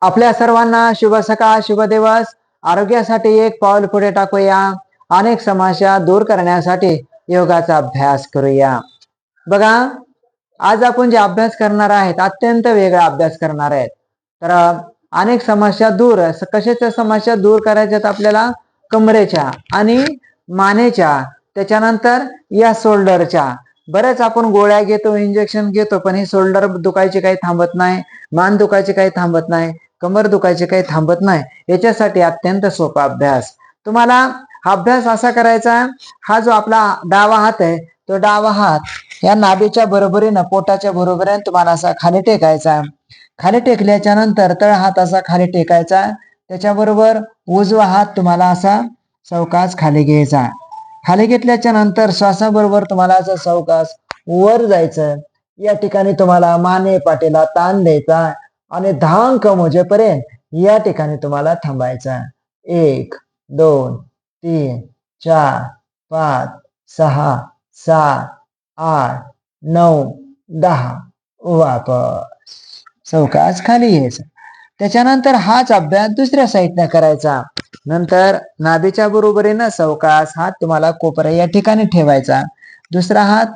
आपल्या सर्वांना शुभ सकाळ शुभ दिवस. आरोग्यासाठी एक पाऊल पुढे टाकूया. अनेक समस्या दूर करण्यासाठी योगाचा अभ्यास करूया. बघा आज आपण जे अभ्यास करणार आहेत अत्यंत वेगळा अभ्यास करणार आहेत. तर अनेक समस्या दूर कशाच्या समस्या दूर करायच्यात आपल्याला? कमरेच्या आणि मानेच्या. त्याच्यानंतर या शोल्डरच्या. बरेच आपण गोळ्या घेतो इंजेक्शन घेतो पण ही शोल्डर दुखायची काही थांबत नाही मान दुखायची काही थांबत नाही कमर दुखायची काही थांबत नाही. याच्यासाठी अत्यंत सोपा अभ्यास. तुम्हाला हा अभ्यास असा करायचा हा जो आपला डावा हात आहे तो डावा हात या नाभीच्या बरोबरीनं पोटाच्या बरोबरीने तुम्हाला असा खाली टेकायचा. खाली टेकल्याच्या नंतर तळ हात असा खाली टेकायचा. त्याच्याबरोबर उजवा हात तुम्हाला असा चौकास खाली घ्यायचा. खाली घेतल्याच्या नंतर श्वासाबरोबर तुम्हाला असं चौकास वर जायचं या ठिकाणी तुम्हाला माने पाटेला ताण द्यायचा आणि दहा अंक मोजेपर्यंत या ठिकाणी तुम्हाला थांबायचा एक दोन तीन चार पाच सहा सात आठ नऊ दहा. वापस. चौकास खाली यायचा त्याच्यानंतर हाच अभ्यास दुसऱ्या साईडने करायचा. नंतर नाभीच्या बरोबरीनं चौकास हात तुम्हाला कोपरा या ठिकाणी ठेवायचा. दुसरा हात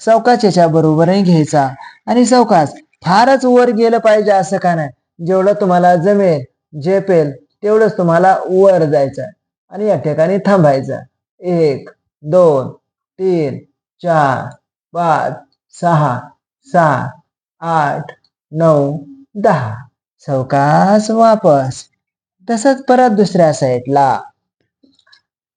चौकाच्या बरोबरीने घ्यायचा. आणि चौकास फारच वर गेलं पाहिजे असं का नाही? जेवढं तुम्हाला जमेल झेपेल तेवढंच तुम्हाला वर जायचं आणि या ठिकाणी थांबायचं. एक दोन तीन चार पाच सहा सात आठ नऊ दहा. सवकास वापस. तसंच परत दुसऱ्या साईडला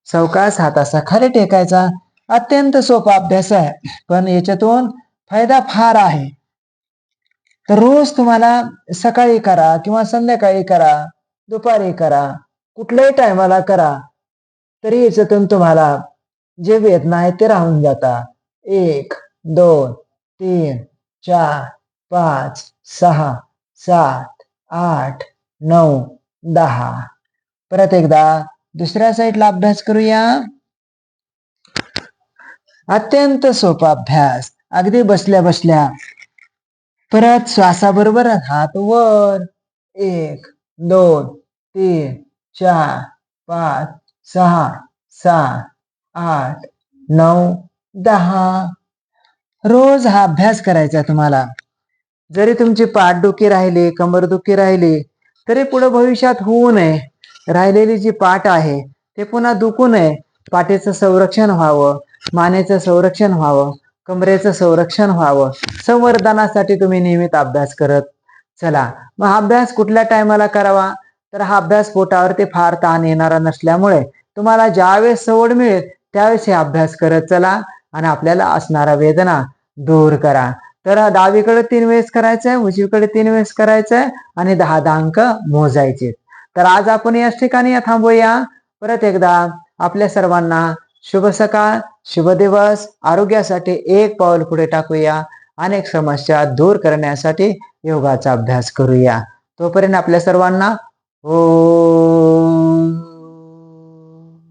चौकास हाताचा खाली टेकायचा. अत्यंत सोपा अभ्यास आहे. पण याच्यातून फायदा फार आहे. तर रोज तुम्हाला सकाळी करा किंवा संध्याकाळी करा. दुपारी करा. कुठल्याही टायमाला करा. तरी याच्यातून तुम्हाला जे वेदना आहे ते राहून जाता एक दोन तीन चार पाच सहा सात आठ नऊ दहा. परत एकदा दुसऱ्या साईडला अभ्यास करूया. अत्यंत सोपा अभ्यास. अगदी बसल्या बसल्या. परत श्वासाबरोबर हात वर. एक दोन तीन चार पाच सहा सात आठ नऊ दहा. रोज हा अभ्यास करायचा तुम्हाला. जरी तुमची पाठदुखी राहिली कंबरदुखी राहिली तरी पुढे भविष्यात होऊ नये. राहिलेली जी पाठ आहे ते पुन्हा दुखू नये. पाठीचं संरक्षण व्हावं मानेचं संरक्षण व्हावं कमरेचं संरक्षण व्हावं संवर्धनासाठी तुम्ही नियमित अभ्यास करत चला. मग हा अभ्यास कुठल्या टायमाला करावा? तर हा अभ्यास पोटावरती फार ताण येणारा नसल्यामुळे तुम्हाला ज्यावेळेस सवड मिळेल त्यावेळेस हे अभ्यास करत चला आणि आपल्याला असणारा वेदना दूर करा. तर डावीकडे तीन वेळेस करायचंय उजवीकडे तीन वेळेस करायचंय आणि दहा दहा अंक मोजायचे तर आज आपण याच ठिकाणी थांबूया. परत एकदा आपल्या सर्वांना शुभ सकाळ शुभ दिवस आरोग्यासाठी एक पाऊल पुढे टाकूया. अनेक समस्या दूर करण्यासाठी योगाचा अभ्यास करूया. तोपर्यंत आपल्या सर्वांना ओ